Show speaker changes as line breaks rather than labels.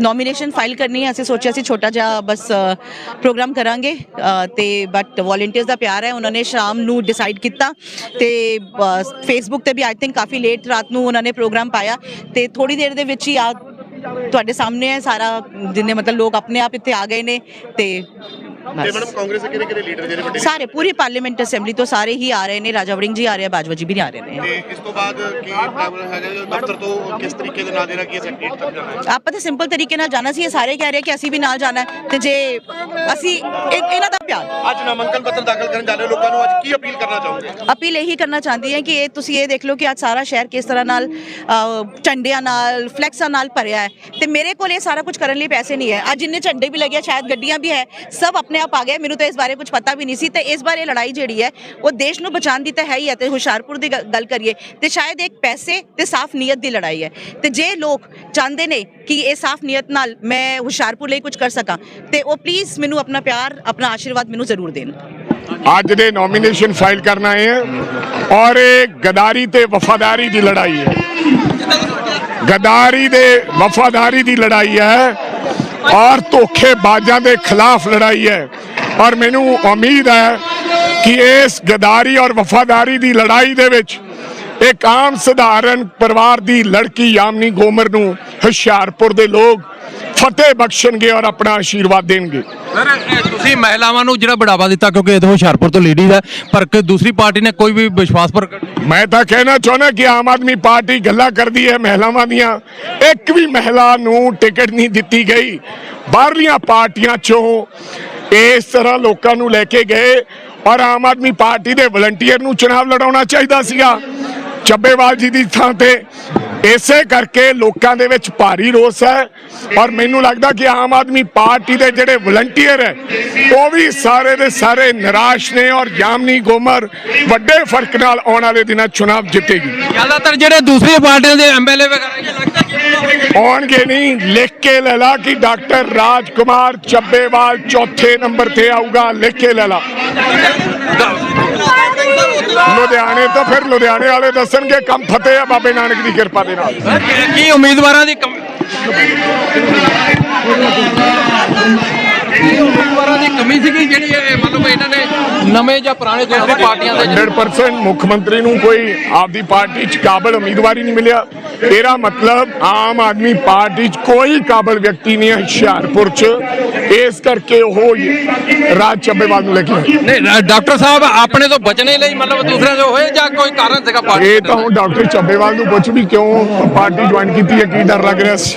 Nomination file ਕਰਨੀ ਹੈ। ਅਸੀਂ ਸੋਚਿਆ ਸੀ ਛੋਟਾ ਜਿਹਾ ਬਸ ਪ੍ਰੋਗਰਾਮ ਕਰਾਂਗੇ। ਅ, ਤੇ ਬਟ ਵੋਲੰਟੀਅਰਸ ਦਾ ਪਿਆਰ ਹੈ। ਉਹਨਾਂ ਨੇ ਸ਼ਾਮ ਨੂੰ ਡਿਸਾਈਡ ਕੀਤਾ। ਤੇ ਫੇਸਬੁੱਕ ਤੇ ਵੀ ਆਈ ਥਿੰਕ ਕਾਫੀ ਲੇਟ ਰਾਤ ਨੂੰ ਉਹਨਾਂ ਨੇ ਪ੍ਰੋਗਰਾਮ ਪਾਇਆ। ਤੇ ਥੋੜੀ ਦੇਰ ਦੇ ਵਿੱਚ ਹੀ ਆ ਤੁਹਾਡੇ ਸਾਹਮਣੇ ਹੈ। ਸਾਰਾ ਜਿੰਨੇ ਮਤਲਬ ਲੋਕ ਆਪਣੇ ਆਪ ਇੱਥੇ ਆ ਗਏ ਨੇ। ਤੇ
ਤੇ
ਬਸ।
ਮੈਡਮ ਕਾਂਗਰਸ ਦੇ ਕਿਹੜੇ ਕਿਹੜੇ ਲੀਡਰ ਜਿਹੜੇ ਵੱਡੇ
ਸਾਰੇ ਪੂਰੀ ਪਾਰਲੀਮੈਂਟ ਅਸੈਂਬਲੀ ਤੋਂ ਸਾਰੇ ਹੀ ਆ ਰਹੇ ਨੇ ਰਾਜਾ ਵੜਿੰਗ ਜੀ ਆ ਰਹੇ ਆ ਬਾਜਵਾ ਜੀ ਵੀ ਆ ਰਹੇ ਨੇ।
ਤੇ ਇਸ ਤੋਂ ਬਾਅਦ ਕੀ ਪ੍ਰੋਗਰਾਮ ਹੈਗਾ ਜੀ? ਦਫ਼ਤਰ ਤੋਂ ਕਿਸ ਤਰੀਕੇ ਦੇ ਨਾਲ ਜਿਹੜਾ ਕੀ ਸੈਕਟਰੀ ਤੱਕ ਜਾਣਾ ਹੈ?
ਆਪਾਂ ਤਾਂ ਸਿੰਪਲ ਤਰੀਕੇ ਨਾਲ ਜਾਣਾ ਸੀ ਇਹ ਸਾਰੇ ਕਹਿ ਰਹੇ ਕਿ ਅਸੀਂ ਵੀ ਨਾਲ ਜਾਣਾ ਹੈ ਤੇ ਜੇ ਅਸੀਂ ਇਹ- ਇਹਨਾਂ ਦਾ ਪਿਆਰ।
ਅੱਜ ਨਾਮਾਂਕਨ ਪੱਤਰ ਦਾਖਲ ਕਰਨ ਜਾ ਰਹੇ ਲੋਕਾਂ ਨੂੰ ਅੱਜ ਕੀ ਅਪੀਲ ਕਰਨਾ ਚਾਹੋਗੇ?
ਅਪੀਲ ਇਹੀ ਕਰਨਾ ਚਾਹੁੰਦੀ ਹੈ ਕਿ ਇਹ ਤੁਸੀਂ ਇਹ ਦੇਖ ਲਓ ਕਿ ਅੱਜ ਸਾਰਾ ਸ਼ਹਿਰ ਕਿਸ ਤਰ੍ਹਾਂ ਨਾਲ ਅ, ਝੰਡਿਆਂ ਨਾਲ ਫਲੈਕਸਾਂ ਨਾਲ ਭਰਿਆ ਹੈ। ਤੇ ਮੇਰੇ ਕੋਲ ਇਹ ਸਾਰਾ ਕੁਝ ਕਰਨ ਲਈ ਪੈਸੇ ਨਹੀਂ ਹੈ। ਅੱਜ ਇੰਨੇ ਝੰਡੇ ਵੀ ਲੱਗੇ ਆ, ਸ਼ਾਇਦ ਗੱਡੀਆਂ ਵੀ ਹੈ ਸਭ ਆਪਣੇ ਆਪ ਆ ਗਏ। ਮੈਨੂੰ ਤਾਂ ਇਸ ਬਾਰੇ ਕੁਝ ਪਤਾ ਵੀ ਨਹੀਂ ਸੀ ਤੇ ਇਸ ਬਾਰੇ ਇਹ ਲੜਾਈ ਜਿਹੜੀ ਹੈ, ਉਹ ਦੇਸ਼ ਨੂੰ ਬਚਾਉਣ ਦੀ ਤਾਂ ਹੈ ਹੀ ਹੈ ਤੇ ਹੁਸ਼ਿਆਰਪੁਰ ਦੀ ਗ- ਗੱਲ ਕਰੀਏ ਤੇ ਸ਼ਾਇਦ ਇੱਕ ਪੈਸੇ ਤੇ ਸਾਫ਼ ਨੀਅਤ ਦੀ ਲੜਾਈ ਹੈ। ਤੇ ਜੇ ਲੋਕ ਚਾਹੁੰਦੇ ਨੇ ਕਿ ਇਹ ਸਾਫ਼ ਨੀਅਤ ਨਾਲ ਮੈਂ ਹੁਸ਼ਿਆਰਪੁਰ ਲਈ ਕੁਝ ਕਰ ਸਕਾਂ, ਤੇ ਉਹ ਪਲੀਜ਼ ਮੈਨੂੰ ਆਪਣਾ ਪਿਆਰ, ਆਪਣਾ ਆਸ਼ੀਰਵਾਦ ਮੈਨੂੰ ਜ਼ਰੂਰ ਦੇਣ।
ਅੱਜ ਦੇ ਨੋਮੀਨੇਸ਼ਨ ਫਾਈਲ ਕਰਨ ਆਏ ਹਾਂ ਔਰ ਇਹ ਗਦਾਰੀ ਤੇ ਵਫਾਦਾਰੀ ਦੀ ਲੜਾਈ ਹੈ। ਗਦਾਰੀ ਦੇ ਵਫਾਦਾਰੀ ਦੀ ਲੜਾਈ ਹੈ। ਔਰ ਧੋਖੇਬਾਜ਼ਾਂ ਦੇ ਖਿਲਾਫ ਲੜਾਈ ਹੈ। ਔਰ ਮੈਨੂੰ ਉਮੀਦ ਹੈ ਕਿ ਇਸ ਗਦਾਰੀ ਔਰ ਵਫਾਦਾਰੀ ਦੀ ਲੜਾਈ ਦੇ ਵਿੱਚ ਇੱਕ ਆਮ ਸਧਾਰਨ ਪਰਿਵਾਰ ਦੀ ਲੜਕੀ ਯਾਮਨੀ ਗੋਮਰ ਨੂੰ ਹੁਸ਼ਿਆਰਪੁਰ ਦੇ ਲੋਕ ਫਤਿਹ ਬਖਸ਼ਣਗੇ ਔਰ ਆਪਣਾ ਆਸ਼ੀਰਵਾਦ ਦੇਣਗੇ।
ਸਰ ਤੁਸੀਂ ਮਹਿਲਾਵਾਂ ਨੂੰ ਜਿਹੜਾ ਬੜਾਵਾ ਦਿੱਤਾ ਕਿਉਂਕਿ ਇਹ ਤਾਂ ਹੁਸ਼ਿਆਰਪੁਰ ਤੋਂ ਲੇਡੀਜ਼ ਹੈ ਪਰ ਕਿ ਦੂਸਰੀ ਪਾਰਟੀ ਨੇ ਕੋਈ ਵੀ ਵਿਸ਼ਵਾਸ ਪ੍ਰਗਟ
ਮੈਂ ਤਾਂ ਕਹਿਣਾ ਚਾਹੁੰਦਾ ਕਿ ਆਮ ਆਦਮੀ ਪਾਰਟੀ ਗੱਲਾਂ ਕਰਦੀ ਹੈ ਮਹਿਲਾਵਾਂ ਦੀਆਂ। ਇੱਕ ਵੀ ਮਹਿਲਾ ਨੂੰ ਟਿਕਟ ਨਹੀਂ ਦਿੱਤੀ ਗਈ। ਬਾਹਰਲੀਆਂ ਪਾਰਟੀਆਂ ਚੋਂ ਇਸ ਤਰ੍ਹਾਂ ਲੋਕਾਂ ਨੂੰ ਲੈ ਕੇ ਗਏ ਔਰ ਆਮ ਆਦਮੀ ਪਾਰਟੀ ਦੇ ਵਲੰਟੀਅਰ ਨੂੰ ਚੁਣਾਵ ਲੜਾਉਣਾ ਚਾਹੀਦਾ ਸੀਗਾ। ਚੱਬੇਵਾਲ ਜੀ ਦੀ ਥਾਂ ਤੇ ਇਸੇ ਕਰਕੇ ਲੋਕਾਂ ਦੇ ਵਿੱਚ ਭਾਰੀ ਰੋਸ ਹੈ। ਔਰ ਮੈਨੂੰ ਲੱਗਦਾ ਕਿ ਆਮ ਆਦਮੀ ਪਾਰਟੀ ਦੇ ਜਿਹੜੇ ਵਲੰਟੀਅਰ ਹੈ ਉਹ ਵੀ ਸਾਰੇ ਦੇ ਸਾਰੇ ਨਿਰਾਸ਼ ਨੇ ਔਰ ਜਾਮਨੀ ਗੋਮਰ ਵੱਡੇ ਫ਼ਰਕ ਨਾਲ ਆਉਣ ਵਾਲੇ ਦਿਨਾਂ ਚੁਣਾਵ ਜਿੱਤੇਗੀ।
ਜ਼ਿਆਦਾਤਰ ਜਿਹੜੇ ਦੂਸਰੀ ਪਾਰਟੀਆਂ ਦੇ ਐਮਐਲਏ ਵਗੈਰਾ ਲੱਗਦਾ
ਆਉਣਗੇ ਨਹੀਂ ਲਿਖ ਕੇ ਲੈ ਲਾ ਕਿ ਡਾਕਟਰ ਰਾਜ ਕੁਮਾਰ ਚੱਬੇਵਾਲ ਚੌਥੇ ਨੰਬਰ ਤੇ ਆਊਗਾ ਲਿਖ ਕੇ ਲੈ ਲਾ। ਲੁਧਿਆਣੇ ਤੋਂ ਫਿਰ ਲੁਧਿਆਣੇ ਵਾਲੇ ਦੱਸਣਗੇ, ਕੰਮ ਫਤਿਹ ਆ ਬਾਬੇ ਨਾਨਕ ਦੀ ਕਿਰਪਾ ਦੇ ਨਾਲ।
ਕੀ ਉਮੀਦਵਾਰਾਂ ਦੀ ਕਮੀ ਕੀ ਉਮੀਦਵਾਰਾਂ ਦੀ ਕਮੀ ਸੀਗੀ ਜਿਹੜੀ ਇਹ ਮਤਲਬ ਇਹਨਾਂ ਨੇ ਨਵੇਂ ਜਾਂ ਪੁਰਾਣੇ ਦੂਸਰੀ ਪਾਰਟੀਆਂ ਦੇ
100% ਮੁੱਖ ਮੰਤਰੀ ਨੂੰ ਕੋਈ ਆਪਦੀ ਪਾਰਟੀ 'ਚ ਕਾਬਲ ਉਮੀਦਵਾਰ ਨਹੀਂ ਮਿਲਿਆ। ਇਹਦਾ ਮਤਲਬ ਆਮ ਆਦਮੀ ਪਾਰਟੀ 'ਚ ਕੋਈ ਕਾਬਲ ਵਿਅਕਤੀ ਨਹੀਂ ਹੈ ਹੁਸ਼ਿਆਰਪੁਰ 'ਚ। ਇਸ ਕਰਕੇ ਉਹ ਰਾਜ ਚੱਬੇਵਾਲ ਨੂੰ ਲੈ ਕੇ।
ਨਹੀਂ ਡਾਕਟਰ ਸਾਹਿਬ ਆਪਣੇ ਤੋਂ ਬਚਣੇ ਲਈ ਮਤਲਬ ਦੂਸਰੇ ਜੋ ਹੋਏ ਜਾਂ ਕੋਈ ਕਾਰਨ ਸੀਗਾ ਪਾਰਟੀ
ਇਹ ਤਾਂ ਹੁਣ ਡਾਕਟਰ ਚੱਬੇਵਾਲ ਨੂੰ ਪੁੱਛ ਵੀ ਕਿਉਂ ਪਾਰਟੀ ਜੁਆਇਨ ਕੀਤੀ ਹੈ ਕੀ ਡਰ ਲੱਗ ਰਿਹਾ ਸੀ?